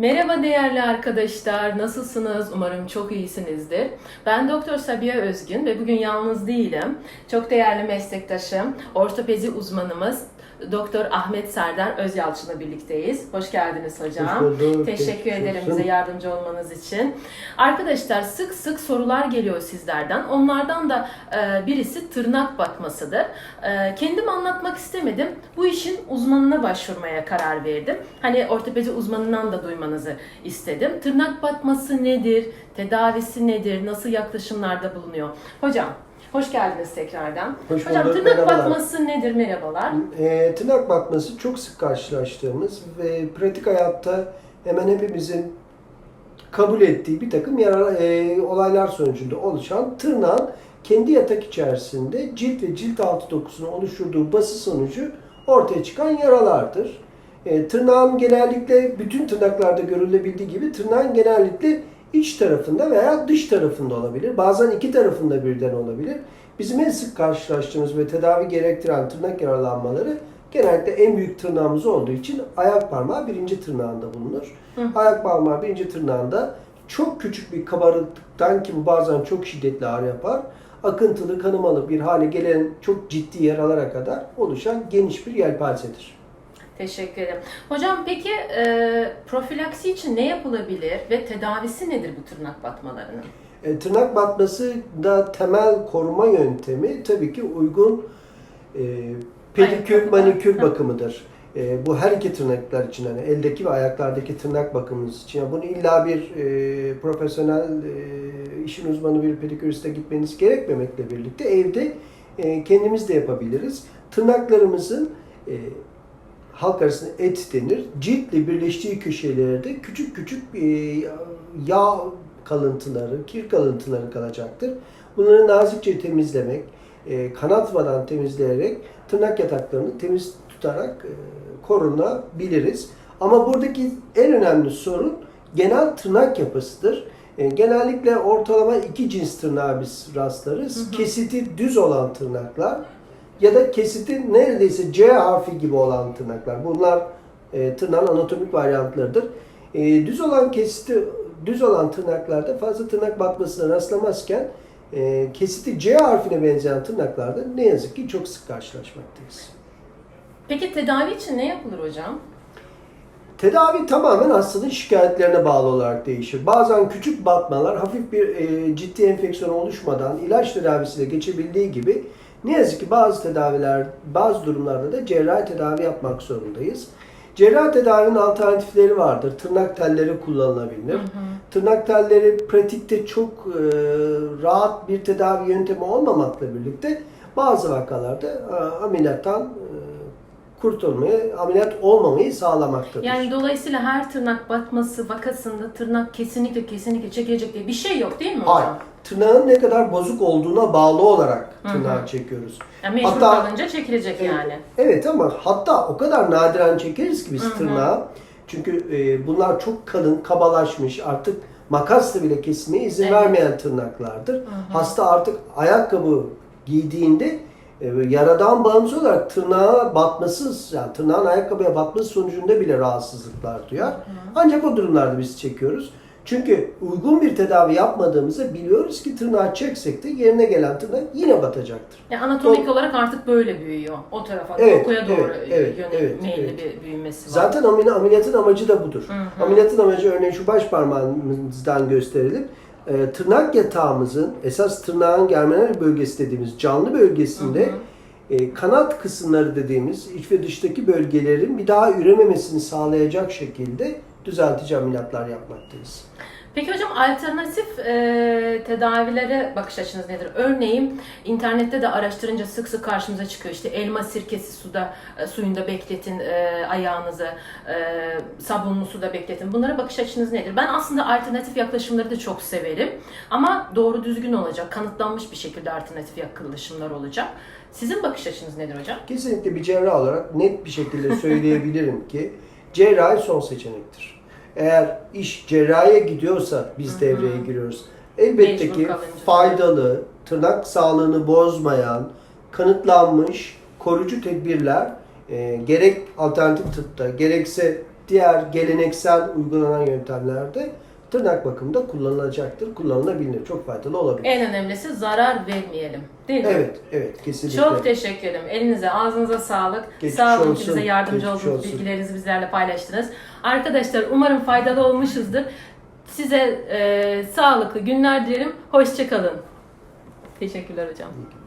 Merhaba değerli arkadaşlar, nasılsınız? Umarım çok iyisinizdir. Ben Doktor Sabiha Özgün ve bugün yalnız değilim. Çok değerli meslektaşım, ortopedi uzmanımız Doktor Ahmet Serdar Özyalçın'la birlikteyiz. Hoş geldiniz hocam. Hoş bulduk. Teşekkür ederim olsun. bize yardımcı olmanız için. Arkadaşlar sık sık sorular geliyor sizlerden. Onlardan da e, birisi tırnak batmasıdır. E, kendim anlatmak istemedim. Bu işin uzmanına başvurmaya karar verdim. Hani ortopedi uzmanından da duymanızı istedim. Tırnak batması nedir? Tedavisi nedir? Nasıl yaklaşımlarda bulunuyor? Hocam Hoş geldiniz tekrardan. Hoş Hocam bulduk, tırnak merhabalar. batması nedir? Merhabalar. E, tırnak batması çok sık karşılaştığımız ve pratik hayatta hemen hepimizin kabul ettiği bir takım yarar, e, olaylar sonucunda oluşan tırnağın kendi yatak içerisinde cilt ve cilt altı dokusunu oluşturduğu bası sonucu ortaya çıkan yaralardır. E, tırnağın genellikle bütün tırnaklarda görülebildiği gibi tırnağın genellikle iç tarafında veya dış tarafında olabilir. Bazen iki tarafında birden olabilir. Bizim en sık karşılaştığımız ve tedavi gerektiren tırnak yaralanmaları genellikle en büyük tırnağımız olduğu için ayak parmağı birinci tırnağında bulunur. Hı. Ayak parmağı birinci tırnağında çok küçük bir kabarıklıktan ki bu bazen çok şiddetli ağrı yapar. Akıntılı, kanamalı bir hale gelen çok ciddi yaralara kadar oluşan geniş bir yelpazedir. Teşekkür ederim. Hocam peki e, profilaksi için ne yapılabilir ve tedavisi nedir bu tırnak batmalarının? E, tırnak batması da temel koruma yöntemi tabii ki uygun e, pedikür, manikür bakımıdır. E, bu her iki tırnaklar için hani eldeki ve ayaklardaki tırnak bakımınız için. Yani bunu illa bir e, profesyonel e, işin uzmanı bir pediküriste gitmeniz gerekmemekle birlikte evde e, kendimiz de yapabiliriz. Tırnaklarımızın e, halk arasında et denir. Ciltle birleştiği köşelerde küçük küçük e, yağ kalıntıları, kir kalıntıları kalacaktır. Bunları nazikçe temizlemek, e, kanatmadan temizleyerek tırnak yataklarını temiz tutarak e, korunabiliriz. Ama buradaki en önemli sorun genel tırnak yapısıdır. Genellikle ortalama iki cins tırnağa biz rastlarız. Hı hı. Kesiti düz olan tırnaklar ya da kesiti neredeyse C harfi gibi olan tırnaklar. Bunlar e, tırnağın anatomik varyantlarıdır. E, düz olan kesiti düz olan tırnaklarda fazla tırnak batmasına rastlamazken e, kesiti C harfine benzeyen tırnaklarda ne yazık ki çok sık karşılaşmaktayız. Peki tedavi için ne yapılır hocam? Tedavi tamamen hastanın şikayetlerine bağlı olarak değişir. Bazen küçük batmalar hafif bir e, ciddi enfeksiyon oluşmadan ilaç tedavisiyle geçebildiği gibi ne yazık ki bazı tedaviler, bazı durumlarda da cerrahi tedavi yapmak zorundayız. Cerrahi tedavinin alternatifleri vardır. Tırnak telleri kullanılabilir. Hı hı. Tırnak telleri pratikte çok e, rahat bir tedavi yöntemi olmamakla birlikte bazı vakalarda e, ameliyattan e, kurtulmayı, ameliyat olmamayı sağlamaktadır. Yani dolayısıyla her tırnak batması vakasında tırnak kesinlikle kesinlikle çekilecek diye bir şey yok değil mi? Hayır. Tırnağın ne kadar bozuk olduğuna bağlı olarak Hı hı. tırnağı çekiyoruz. Yani mecbur Hatta- kalınca çekilecek Evet. yani. Evet ama hatta o kadar nadiren çekeriz ki biz Hı hı. tırnağı. Çünkü e, bunlar çok kalın, kabalaşmış, artık makasla bile kesmeye izin Evet. vermeyen tırnaklardır. Hı hı. Hasta artık ayakkabı giydiğinde e, yaradan bağımsız olarak tırnağa batması, yani tırnağın ayakkabıya batması sonucunda bile rahatsızlıklar duyar. Ancak o durumlarda biz çekiyoruz. Çünkü uygun bir tedavi yapmadığımızı biliyoruz ki tırnağı çeksek de yerine gelen tırnak yine batacaktır. Yani anatomik olarak artık böyle büyüyor. O tarafa, Evet, dokuya doğru evet, evet, yönelik evet, meyilli evet. bir büyümesi var. Zaten ameli- ameliyatın amacı da budur. Hı hı. Ameliyatın amacı örneğin şu baş parmağımızdan gösterelim. Ee, tırnak yatağımızın esas tırnağın germinal bölgesi dediğimiz canlı bölgesinde Hı hı. e, kanat kısımları dediğimiz iç ve dıştaki bölgelerin bir daha ürememesini sağlayacak şekilde düzeltici ameliyatlar yapmaktayız. Peki hocam alternatif e, tedavilere bakış açınız nedir? Örneğin internette de araştırınca sık sık karşımıza çıkıyor. İşte elma sirkesi suda e, suyunda bekletin e, ayağınızı, e, sabunlu suda bekletin. Bunlara bakış açınız nedir? Ben aslında alternatif yaklaşımları da çok severim. Ama doğru düzgün olacak, kanıtlanmış bir şekilde alternatif yaklaşımlar olacak. Sizin bakış açınız nedir hocam? Kesinlikle bir cerrah olarak net bir şekilde söyleyebilirim ki cerrahi son seçenektir. Eğer iş cerrahiye gidiyorsa biz Hı hı. devreye giriyoruz. Elbette Mecbur ki kalınca. faydalı, tırnak sağlığını bozmayan, kanıtlanmış koruyucu tedbirler e, gerek alternatif tıpta gerekse diğer geleneksel uygulanan yöntemlerde tırnak bakımında kullanılacaktır, kullanılabilir. Çok faydalı olabilir. En önemlisi zarar vermeyelim. Değil mi? Evet, evet kesinlikle. Çok teşekkür ederim. Elinize, ağzınıza sağlık. Geçmiş Sağ olun ki bize yardımcı olsun. bilgilerinizi bizlerle paylaştınız. Arkadaşlar umarım faydalı olmuşuzdur. Size e, sağlıklı günler dilerim. Hoşçakalın. Teşekkürler hocam. İyi